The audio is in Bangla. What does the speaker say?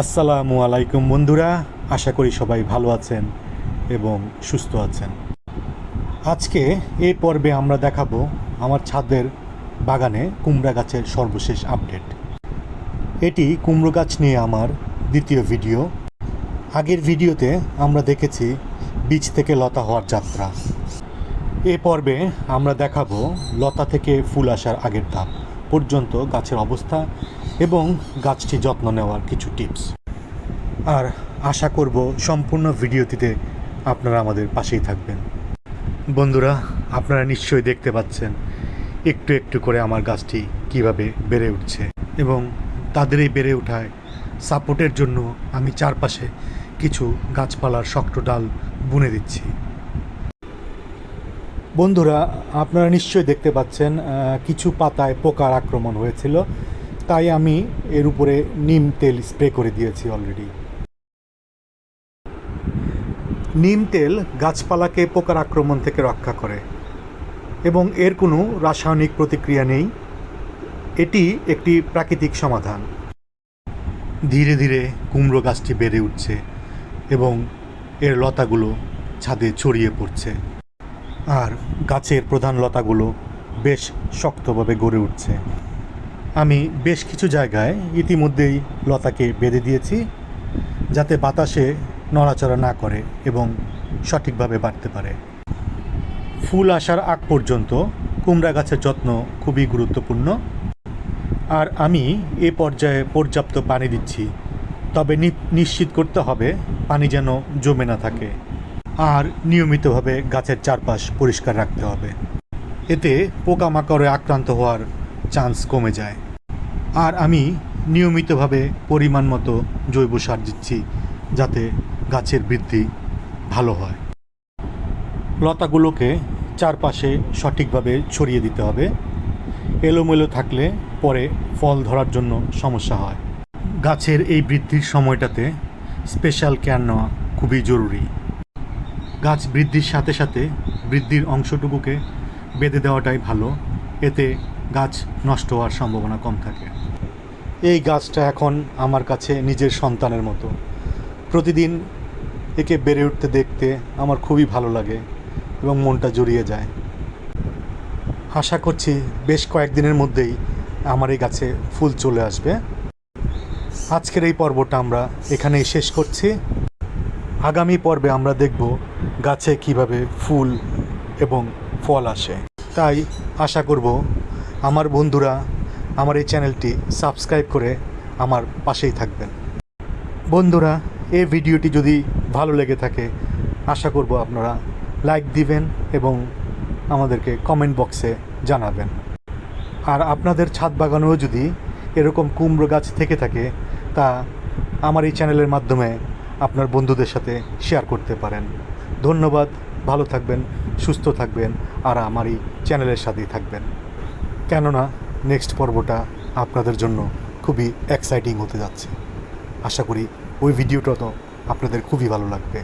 আসসালামু আলাইকুম বন্ধুরা, আশা করি সবাই ভালো আছেন এবং সুস্থ আছেন। আজকে এই পর্বে আমরা দেখাবো আমার ছাদের বাগানে কুমড়া গাছের সর্বশেষ আপডেট। এটি কুমড়ো গাছ নিয়ে আমার দ্বিতীয় ভিডিও। আগের ভিডিওতে আমরা দেখেছি বীজ থেকে লতা হওয়ার যাত্রা। এ পর্বে আমরা দেখাবো লতা থেকে ফুল আসার আগের ধাপ, পর্যন্ত গাছের অবস্থা এবং গাছটি যত্ন নেওয়ার কিছু টিপস। আর আশা করব সম্পূর্ণ ভিডিওটিতে আপনারা আমাদের পাশেই থাকবেন। বন্ধুরা, আপনারা নিশ্চয়ই দেখতে পাচ্ছেন একটু একটু করে আমার গাছটি কীভাবে বেড়ে উঠছে এবং তাদের এই বেড়ে ওঠায় সাপোর্টের জন্য আমি চারপাশে কিছু গাছপালার শক্ত ডাল বুনে দিচ্ছি। বন্ধুরা, আপনারা নিশ্চয়ই দেখতে পাচ্ছেন কিছু পাতায় পোকার আক্রমণ হয়েছিল। তাই আমি এর উপরে নিম তেল স্প্রে করে দিয়েছি অলরেডি নিম তেল গাছপালাকে পোকার আক্রমণ থেকে রক্ষা করে এবং এর কোনো রাসায়নিক প্রতিক্রিয়া নেই। এটি একটি প্রাকৃতিক সমাধান। ধীরে ধীরে কুমড়ো গাছটি বেড়ে উঠছে এবং এর লতাগুলো ছাদে ছড়িয়ে পড়ছে। আর গাছের প্রধান লতাগুলো বেশ শক্তভাবে গড়ে উঠছে। আমি বেশ কিছু জায়গায় ইতিমধ্যেই লতাকে বেঁধে দিয়েছি, যাতে বাতাসে নড়াচড়া না করে এবং সঠিকভাবে বাড়তে পারে। ফুল আসার আগ পর্যন্ত কুমড়া গাছের যত্ন খুবই গুরুত্বপূর্ণ। আর আমি এ পর্যায়ে পর্যাপ্ত পানি দিচ্ছি, তবে নিশ্চিত করতে হবে পানি যেন জমে না থাকে। আর নিয়মিতভাবে গাছের চারপাশ পরিষ্কার রাখতে হবে। এতে পোকামাকড়ে আক্রান্ত হওয়ার চান্স কমে যায়। আর আমি নিয়মিতভাবে পরিমাণ মতো জৈব সার দিচ্ছি যাতে গাছের বৃদ্ধি ভালো হয়। লতাগুলোকে চারপাশে সঠিকভাবে ছড়িয়ে দিতে হবে। এলোমেলো থাকলে পরে ফল ধরার জন্য সমস্যা হয়। গাছের এই বৃদ্ধির সময়টাতে স্পেশাল কেয়ার নেওয়া খুবই জরুরি। গাছ বৃদ্ধির সাথে সাথে বৃদ্ধির অংশটুকুকে বেঁধে দেওয়াটাই ভালো। এতে গাছ নষ্ট হওয়ার সম্ভাবনা কম থাকে। এই গাছটা এখন আমার কাছে নিজের সন্তানের মতো। প্রতিদিন একে বেড়ে উঠতে দেখতে আমার খুবই ভালো লাগে এবং মনটা জড়িয়ে যায়। আশা করছি বেশ কয়েকদিনের মধ্যেই আমার এই গাছে ফুল চলে আসবে। আজকের এই পর্বটা আমরা এখানেই শেষ করছি। আগামী পর্বে আমরা দেখব গাছে কীভাবে ফুল এবং ফল আসে। তাই আশা করব আমার বন্ধুরা, আমার এই চ্যানেলটি সাবস্ক্রাইব করে আমার পাশেই থাকবেন। বন্ধুরা, এই ভিডিওটি যদি ভালো লেগে থাকে, আশা করব আপনারা লাইক দিবেন এবং আমাদেরকে কমেন্ট বক্সে জানাবেন। আর আপনাদের ছাদ বাগানেও যদি এরকম কুমড়ো গাছ থেকে থাকে, তা আমার এই চ্যানেলের মাধ্যমে আপনার বন্ধুদের সাথে শেয়ার করতে পারেন। ধন্যবাদ, ভালো থাকবেন, সুস্থ থাকবেন, আর আমার এই চ্যানেলের সাথেই থাকবেন। কেননা নেক্সট পর্বটা আপনাদের জন্য খুবই এক্সাইটিং হতে যাচ্ছে। আশা করি ওই ভিডিওটা তো আপনাদের খুবই ভালো লাগবে।